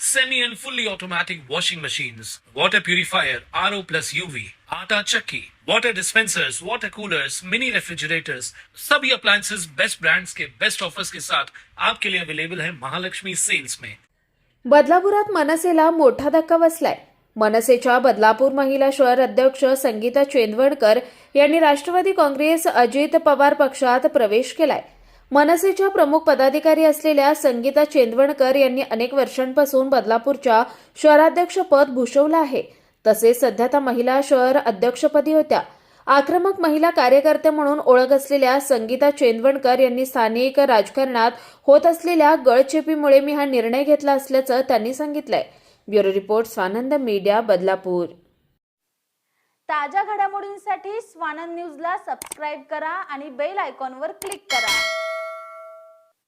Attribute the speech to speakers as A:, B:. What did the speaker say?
A: semi and fully automatic washing machines, water purifier, RO plus UV, आटा चक्की, water dispensers, water coolers, mini refrigerators, सभी appliances. Best brands के best offers के साथ आपके लिए अवेलेबल है महालक्ष्मी सेल्स में
B: बदलापुरात मनसेला मोठा धक्का बसलाय. मनसेच्या बदलापूर महिला शहर अध्यक्ष संगीता चेंदवडकर यांनी राष्ट्रवादी काँग्रेस अजित पवार पक्षात प्रवेश केलाय. मनसेच्या प्रमुख पदाधिकारी असलेल्या संगीता चेंदवणकर यांनी अनेक वर्षांपासून बदलापूरच्या शहराध्यक्षपद भूषवलं आहे. तसेच सध्या त्या महिला शहर अध्यक्षपदी होत्या. आक्रमक महिला कार्यकर्ते म्हणून ओळख असलेल्या संगीता चेंदवणकर यांनी स्थानिक राजकारणात होत असलेल्या गळचेपीमुळे मी हा निर्णय घेतला असल्याचं त्यांनी सांगितलंय. Bureau report Swanand media Badlapur.
C: ताज्या घडामोडींसाठी स्वानंद न्यूजला सबस्क्राईब करा आणि बेल आयकॉनवर क्लिक करा.